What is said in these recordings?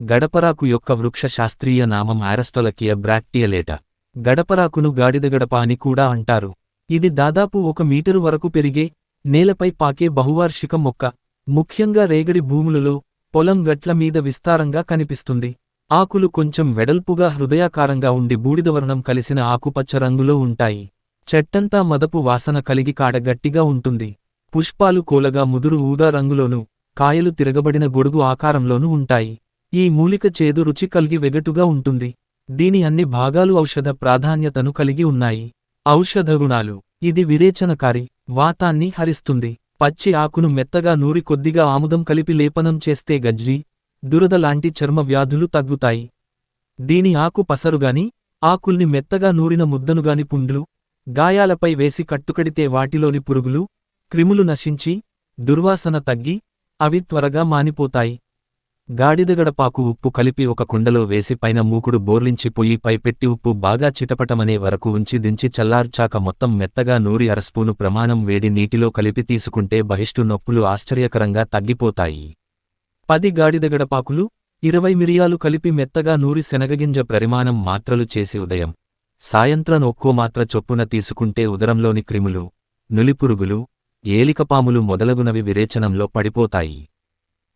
గడపరాకు యొక్క వృక్ష శాస్త్రీయ నామం ఆరస్టలకియ బ్రాక్టియలేట. గడపరాకును గాడిదగడప అని కూడా అంటారు. ఇది దాదాపు ఒక మీటరు వరకు పెరిగే నేలపై పాకే బహువార్షిక మొక్క. ముఖ్యంగా రేగడి భూములలో పొలం గట్ల మీద విస్తారంగా కనిపిస్తుంది. ఆకులు కొంచెం వెడల్పుగా హృదయాకారంగా ఉండి బూడిదవర్ణం కలిసిన ఆకుపచ్చ రంగులో ఉంటాయి. చెట్టంతా మదపు వాసన కలిగి కాడ గట్టిగా ఉంటుంది. పుష్పాలు కోలగా ముదురు ఊదా రంగులోనూ కాయలు తిరగబడిన గొడుగు ఆకారంలోనూ ఉంటాయి. ఈ మూలిక చేదు రుచి కలిగి వెగటుగా ఉంటుంది. దీని అన్ని భాగాలు ఔషధ ప్రాధాన్యతను కలిగి ఉన్నాయి. ఔషధ గుణాలు ఇది విరేచనకారి వాతాన్ని హరిస్తుంది. పచ్చి ఆకును మెత్తగా నూరి కొద్దిగా ఆముదం కలిపి లేపనం చేస్తే గజ్జి దురద లాంటి చర్మ వ్యాధులు తగ్గుతాయి. దీని ఆకు పసరుగాని ఆకుల్ని మెత్తగా నూరిన ముద్దనుగాని పుండ్లు గాయాలపై వేసి కట్టుకడితే వాటిలోని పురుగులు క్రిములు నశించి దుర్వాసన తగ్గి అవి త్వరగా మానిపోతాయి. గాడిదగడపాకు ఉప్పు కలిపి ఒక కుండలో వేసి పైన మూకుడు బోర్లించి పొయ్యి పైపెట్టి ఉప్పు బాగా చిటపటమనే వరకు ఉంచి దించి చల్లార్చాక మొత్తం మెత్తగా నూరి అరస్పూను ప్రమాణం వేడి నీటిలో కలిపి తీసుకుంటే బహిష్టు నొప్పులు ఆశ్చర్యకరంగా తగ్గిపోతాయి. పది గాడిదగడపాకులు ఇరవై మిరియాలు కలిపి మెత్తగా నూరి శనగగింజ పరిమాణం మాత్రలు చేసి ఉదయం. సాయంత్రం ఒక్కో మాత్ర చొప్పున తీసుకుంటే ఉదరంలోని క్రిములు నులిపురుగులు ఏలికపాములు మొదలగునవి విరేచనంలో పడిపోతాయి.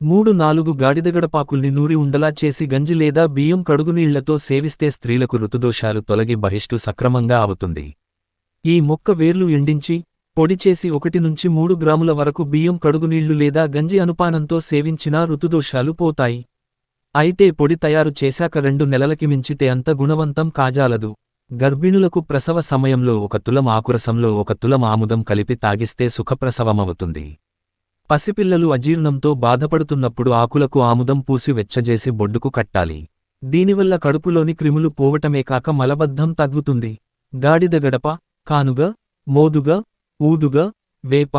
మూడు నాలుగు గాడిదగడపాకుల్ని నూరి ఉండలా చేసి గంజి లేదా బియ్యం కడుగునీళ్ళతో సేవిస్తే స్త్రీలకు ఋతుదోషాలు తొలగి బహిష్టు సక్రమంగా అవుతుంది ఈ మొక్క వేర్లు ఎండించి పొడి చేసి ఒకటి నుంచి మూడు గ్రాముల వరకు బియ్యం కడుగునీళ్ళు లేదా గంజి అనుపానంతో సేవించినా ఋతుదోషాలు పోతాయి. అయితే పొడి తయారు చేశాక రెండు నెలలకి మించితే అంత గుణవంతం కాజాలదు. గర్భిణులకు ప్రసవ సమయంలో ఒక తులం ఆకురసంలో ఒక తులం ఆముదం కలిపి తాగిస్తే సుఖప్రసవమవుతుంది. పసిపిల్లలు అజీర్ణంతో బాధపడుతున్నప్పుడు ఆకులకు ఆముదం పూసి వెచ్చజేసి బొడ్డుకు కట్టాలి. దీనివల్ల కడుపులోని క్రిములు పోవటమే కాక మలబద్ధం తగ్గుతుంది. గాడిద గడప కానుగ మోదుగ ఊదుగ వేప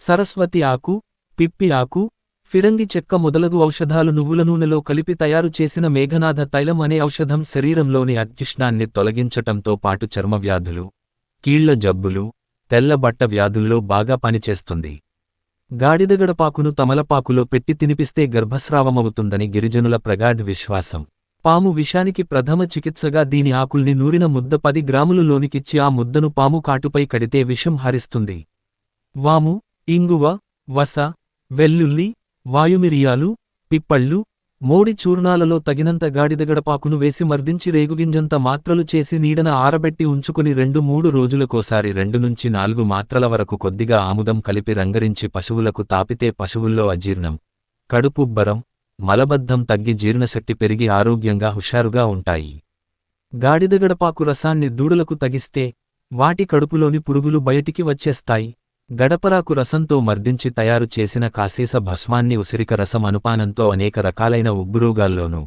సరస్వతి ఆకు పిప్పి ఆకు ఫిరంగి చెక్క మొదలగు ఔషధాలు నువ్వుల నూనెలో కలిపి తయారు చేసిన మేఘనాథ తైలం అనే ఔషధం శరీరంలోని అజ్జిష్ణాన్ని తొలగించటంతో పాటు చర్మ వ్యాధులు కీళ్ళ జబ్బులు తెల్లబట్ట వ్యాధుల్లో బాగా పనిచేస్తుంది. గాడిదగడపాకును తమలపాకులో పెట్టి తినిపిస్తే గర్భస్రావమవుతుందని గిరిజనుల ప్రగాఢ విశ్వాసం. పాము విషానికి ప్రథమ చికిత్సగా దీని ఆకుల్ని నూరిన ముద్ద పది గ్రాములు లోనికిచ్చి ఆ ముద్దను పాము కాటుపై కడితే విషం హరిస్తుంది. వాము ఇంగువ వస వెల్లుల్లి వాయుమిరియాలు పిప్పళ్ళు మోడి చూర్ణాలలో తగినంత గాడిదగడపాకును వేసి మర్దించి రేగుగింజంత మాత్రలు చేసి నీడన ఆరబెట్టి ఉంచుకుని రెండు మూడు రోజులకోసారి రెండు నుంచి నాలుగు మాత్రల వరకు కొద్దిగా ఆముదం కలిపి రంగరించి పశువులకు తాపితే పశువుల్లో అజీర్ణం. కడుపుబ్బరం మలబద్ధం తగ్గి జీర్ణశక్తి పెరిగి ఆరోగ్యంగా హుషారుగా ఉంటాయి. గాడిదగడపాకు రసాన్ని దూడలకు తగిస్తే వాటి కడుపులోని పురుగులు బయటికి వచ్చేస్తాయి. గడపరాకు రసంతో మర్దించి తయారు చేసిన కాశీస భస్మాన్ని ఉసిరిక రసం అనుపానంతో అనేక రకాలైన ఉబ్బురోగాల్లోనూ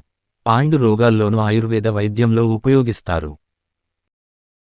పాండు రోగాల్లోనూ ఆయుర్వేద వైద్యంలో ఉపయోగిస్తారు.